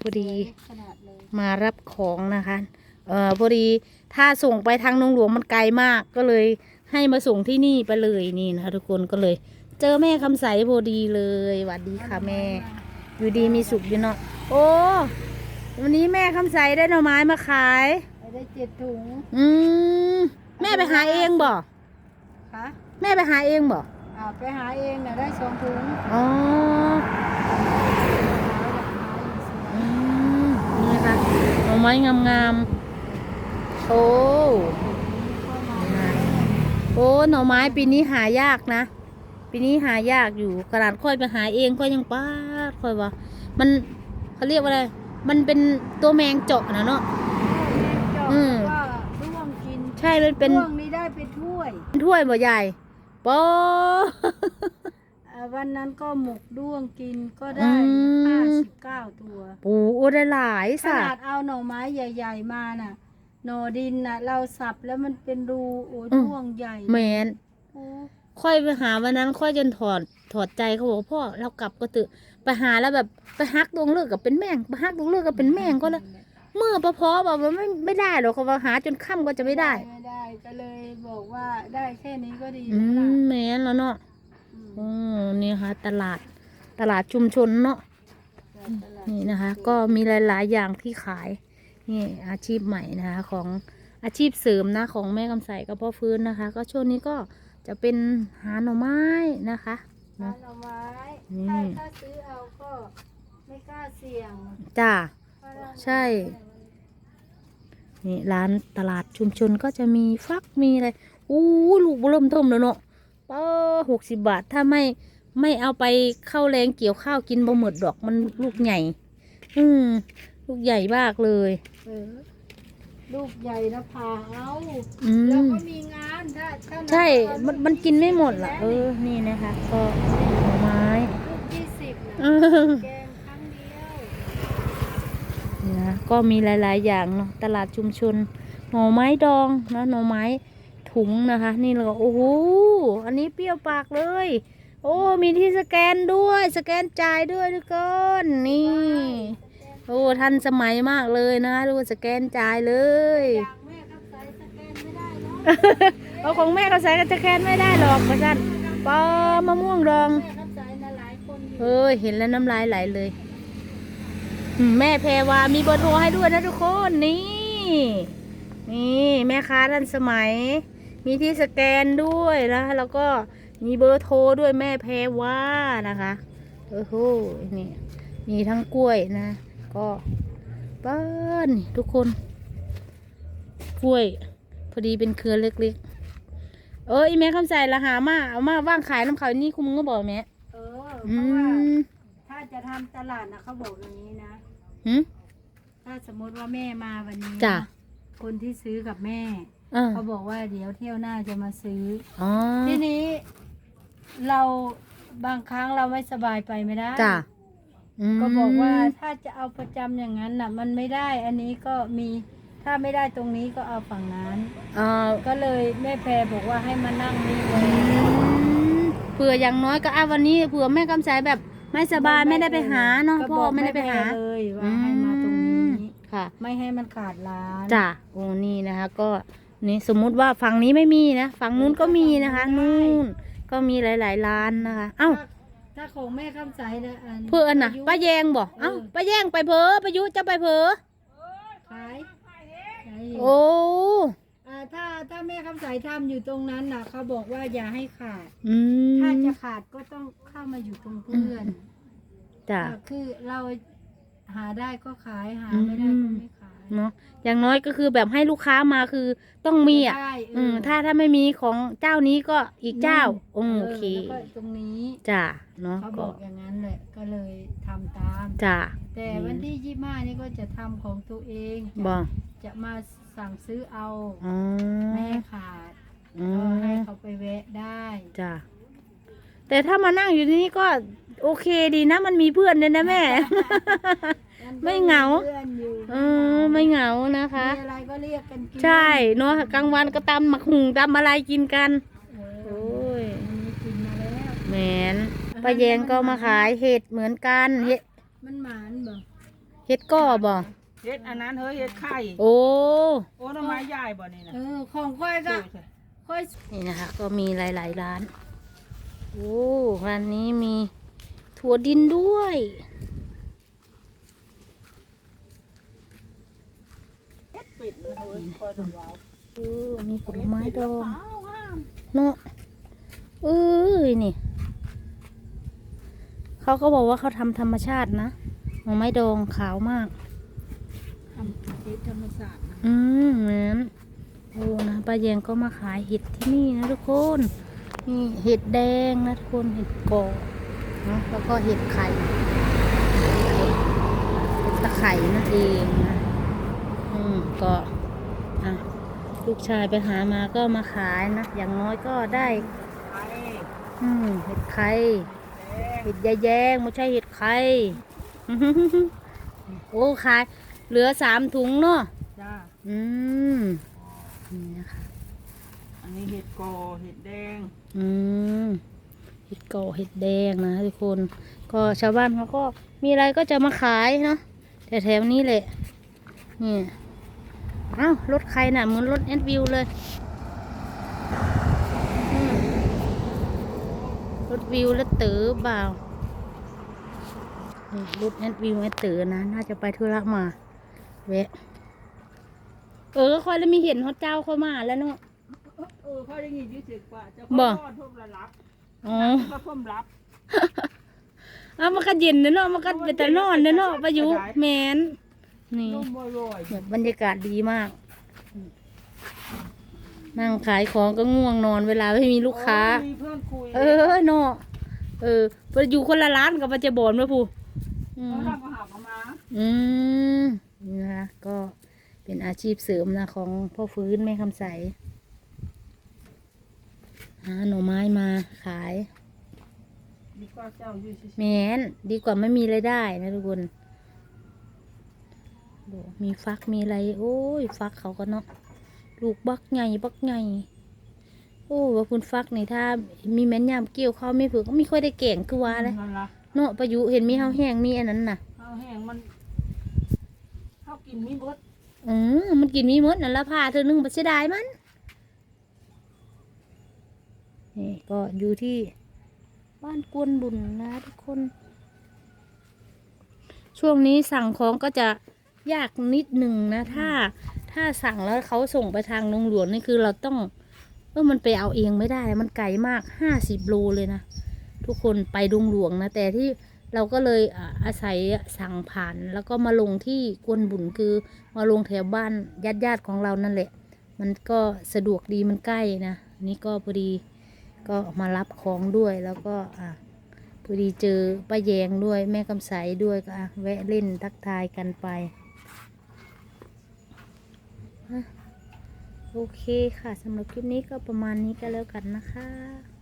พอดีขนาดเลยมารับของนะคะ เอ่อพอดีถ้าส่งไปทางนงหลวงมันไกลมากก็เลยให้มาส่งที่นี่ไปเลยนี่นะคะทุกคนก็เลย เจอแม่คำใสพอดีเลยหวัดดีค่ะแม่ อยู่ดีมีสุขอยู่เนาะโอ้วันนี้แม่คำใสได้หน่อไม้มาขายไปได้เจ็ดถุง อืมแม่ไปหาเองบ่คะแม่ไปหาเองบ่อ่าไปหาเองน่ะได้สองถุงอ๋ออืมนี่ค่ะหน่อ ไม้งามๆ โอ้โอ้หน่อไม้ปีนี้หายากนะ ปีนี้หายากอยู่ขนาดค่อยไปหาเองก็ยังป้าดค่อยว่า มันเขาเรียกว่าอะไร มันเป็นตัวแมงเจาะนะเนาะอืมก็ร่วงกิน ใช่ มันเป็นร่วงนี้ได้เป็นถ้วย ถ้วยบ่ใหญ่ปออ่า วันนั้นก็หมกด้วงกินก็ได้อืม ห้าสิบเก้าตัวปูโอ้ได้หลายขสันาตดว์เอาหน่อไม้ใหญ่ ๆ มาน่ะ หน่อดินน่ะ เราสับแล้วมันเป็นรูโอ้ยอืมด้วงใหญ่แมนโอ้ค่อยไปหาวันนั้นค่อยจนถอดถอดใจเขาบอกพ่อเรากลับก็เตึไปหาแล้วแบบไปฮักดวงเลือกกับเป็นแมงไปฮักดวงเลือกกับเป็นแมงก็แล้วเมื่อปะพอแบบว่าไม่ไม่ได้หรอกเขาว่าหาจนค่ำก็จะไม่ได้ ไม่ได้ก็เลยบอกว่าได้แค่นี้ก็ดีอืแล้วล่ะมแมนแล้วเนาะ อืมอืมนี่ค่ะ ตลาดตลาดชุมชนเนาะตลาดนี่นะคะ ก็มีหลาย ๆ อย่างที่ขาย นี่อาชีพใหม่นะคะของอาชีพเสริมนะของแม่กำใสกับพ่อฟื้นนะคะ ก็ช่วงนี้ก็จะเป็นหาหน่อไม้นะคะร้านเอาไว้นี่ถ้าถ้าซื้อเอาก็ไม่กล้าเสี่ยงจ้าเพราะเราใช่ นี่ร้านตลาดชุมชนก็จะมีฟักมีอะไรอู้ลูกเริ่มเทิมแล้วเนาะ ป้หกสิบบาทถ้าไม่ไม่เอาไปเข้าแรงเกี่ยวข้าวกินบ่หมดดอกมันลูกใหญ่ อืมลูกใหญ่มากเลย เออลูกใหญ่นะพาเอาอืแล้วมก็มีงานถ้าถ้าใช่เอามันมันกินไม่หมดล่ะ เออ นี่นะคะ ก็หน่อไม้ลูกยี่สิบเอนะอแกงครั้งเดียวนี่นะ ก็มีหลาย ๆ อย่างเนาะ ตลาดชุมชน หน่อไม้ดองนะหน่อไม้ ถุงนะคะ นี่เราก็โอ้โหอันนี้เปรี้ยวปากเลย โอ้มีที่สแกนด้วย สแกนจ่ายด้วยทุกคนนี่โอ้ทันสมัยมากเลยนะดูสแกนจ่ายเลยอยากแม่ครับใส่สแกนไม่ได้เนาะเอาของแม่ก็ใส่ก็จะแคนไม่ได้หรอกประจันปอมะม่วงดองแม่ครับใส่นะหลายคนอยู่เฮ้ยเห็นแล้วน้ำลายไหลเลยอืมแม่แพรวามีเบอร์โทรให้ด้วยนะทุกคนนี่ นี่ แม่ค้าทันสมัย มีที่สแกนด้วยนะแล้วก็มีเบอร์โทรด้วยแม่แพรวานะคะโอ้โหนี่มีทั้งกล้วยนะ ก็ป้านนี่ทุกคน กล้วย พอดีเป็นเครือเล็กๆ เอออีแม่คำใส่ละหามาเอามาว่างขายน้ำเขานี่คุณมึงก็บอกแม่เออเพอืราะว่ามถ้าจะทำตลาดนะเขาบอกอย่างนี้นะ หืม ถ้าสมมติว่าแม่มาวันนี้จ้ะ คนที่ซื้อกับแม่ อ่าเขาบอกว่าเดี๋ยวเที่ยวหน้าจะมาซื้ออ๋ออทีนี้เราบางครั้งเราไม่สบายไปไม่ได้ จ้ะมก็บอกว่าถ้าจะเอาประจำอย่างนั้นน่ะ มันไม่ได้ อันนี้ก็มีถ้าไม่ได้ตรงนี้ก็เอาฝั่งนั้น เอ่อก็เลยแม่แพรบอกว่าให้มานั่งนี่ไว้เผื่ออย่างน้อยก็อะวันนี้เผื่อแม่กำใสแบบไม่สบายไม่ได้ไปหาเนาะก็พ่อบกไม่ได้ไปหาแพรเลยว่าให้มาตรงนี้ ค่ะ ไม่ให้มันขาดร้าน จ้ะโอ้นี่นะคะ ก็ นี่สมมุติว่าฝั่งนี้ไม่มีนะฝั่งนู้นก็มีนะคะนู่นก็มีหลายๆร้านนะคะ เอ้า ถ้ถ้าของแม่คำใสนะอันเพื่อนน่ะยุป้าแยงบอกเอ้าเออป้าแยงไปเพอป้ายุจะไปเพอขายขายโอ้อ่าถ้าถ้าแม่คำใสทำอยู่ตรงนั้นน่ะเขาบอกว่าอย่าให้ขาด อืมถ้าจะขาดก็ต้องเข้ามาอยู่ตรงเพื่อนจ้ะอ่าคือเราหาได้ก็ขายหาอืมไม่ได้ก็ไม่ขาย เนาะอย่างน้อยก็คือแบบให้ลูกค้ามาคือต้องมีอะ ได้เอืมถ้าถ้าไม่มีของเจ้านี้ก็อีกเจ้าโอเคแล้วก็ตรงนี้จ้ะเนาะเขาบก็อกอย่างนั้นแหละก็เลยทำตาม จ้ะแต่วันที่ยี่ห้านี่ก็จะทำของตัวเองจะบอกจะมาสั่งซื้อเอาอ๋อไม่ให้ขาดอืก็ให้มเขาไปแวะได้ จ้ะแต่ถ้ามานั่งอยู่ที่นี่ก็ โอเคดีนะ มันมีเพื่อนเลยนะแม่ ไม่เหงาเพื่อนอยู่เออ ไม่เหงานะคะ มีอะไรก็เรียกกันกินใช่เนาะกลางวันก็ตำหมักหุงตำอะไรกินกัน เออโอ้ยอันนี้กินมาแล้วแหมนป้าแยงก็มาขายเห็ดเหมือนกันเห็ดมันหมานบ่เฮ็ดก้อบ่เฮ็ดอันนั้นเฮ้ยเฮ็ดไข่โอ้ โอ้หน่อไม้ใหญ่บ่นี่นะเออของค่อยก็ดูสิค่อยนี่นะคะ ก็มีหลาย ๆ ร้าน โอ้ร้านนี้มี ถั่วดินด้วยเฮ็ดปิดเลยเฮ้ยคอยดูว้าวเออ มีผลไม้ดองขาวงามเนาะเอ้ยนี่ เขาก็บอกว่าเขาทำธรรมชาตินะหน่อไม้ดองขาวมาก ทำเฮ็ดธรรมศาสตร์นะอืมเหมือนโอ้นะป้าแยงก็มาขายเห็ดที่นี่นะทุกคน นี่เห็ดแดงนะทุกคน เห็ดกอ เนาะแล้วก็เห็ดไข่เห็ดตะไคร่นั่นเองนะอืมก็อะลูกชายไปหามาก็มาขายนะ อย่างน้อยก็ได้ไข่อืมเห็ดไข่แดงเห็ดยายแยงไม่ใช่เห็ดไข่โอ้ขาย เหลือสามถุงเนาะจ้าอืมนี่นะคะอันนี้เห็ดโกเห็ดแดง อืมเห็ดเก่าเห็ดแดงนะทุกคน ก็ชาวบ้านเขาก็มีอะไรก็จะมาขายเนาะแถวๆนี้แหละนี่อ้าวรถใครน่ะเหมือนรถแอดวิวเลยรถวิวแล้วเต๋อเปล่ารถแอดวิวแอดเต๋อนะ น่าจะไปธุระมาแวะเออคอยแล้วมีเห็นเขาเจ้าเข้ามาแล้วเนาะเออเขาได้ยินยี่สิบกว่าจะบ่พ่อทุบระลับ อ๋อก็พ่มรับเอามันก็เย็นเด้อเนาะมันก็เป็นแต่นอนเด้อเนาะประยุกต์แมนนี่นุ่มบ่ร่อยแบบบรรยากาศดีมาก นั่งขายของก็ง่วงนอนเวลาไม่มีลูกค้า โอ้มีเพื่อนคุยเออเนาะเออไปอยู่คนละร้านกับปัจจบอนมาผู้อืเขาม ทำกระหาบมา อืมนี่นะคะก็เป็นอาชีพเสริมนะของพ่อฟื้นแม่คำใส หาหน่อไม้มาขายดีกว่าเจ้าอยู่ชิแม้นดีกว่าไม่มีรายได้นะทุกคนโอ้มีฟักมีอะไร โอ้ย ฟักเขาก็เนาะลูกบักใหญ่บักใหญ่โอ้ว่าคุณฟักนี่ถ้า มีแม่นยามเกี่ยวข้าวไม่เผือก็ไม่ค่อยได้แก่งคือว่าเลยนั่นละเนาะประยุเห็นมีข้าวแห้งมีอันนั้นน่ะข้าวแห้งมันข้าวกินมีเบดอืมมันกินมีหมดนั่นละพาเธอนึงบัเสียดายมัน นี่ก็อยู่ที่บ้านกวนบุญนะทุกคน ช่วงนี้สั่งของก็จะยากนิดหนึ่งนะ ถ้า ถ้าสั่งแล้วเขาส่งไปทางโรงหลวงนี่คือเราต้องเออมันไปเอาเองไม่ได้ มันไกลมากห้าสิบโลเลยนะ ทุกคนไปดงหลวงนะ แต่ที่เราก็เลยอ่าอาศัยสั่งผ่าน แล้วก็มาลงที่กวนบุญคือมาลงแถวบ้านญาติญาติๆของเรานั่นแหละ มันก็สะดวกดีมันใกล้นะ นี่ก็พอดี ก็มารับของด้วยแล้วก็อะพอดีเจอป้าแยงด้วยแม่กำไสด้วยก็อะแวะเล่นทักทายกันไปโอเคค่ะสำหรับคลิปนี้ก็ประมาณนี้ก็แล้วกันนะคะ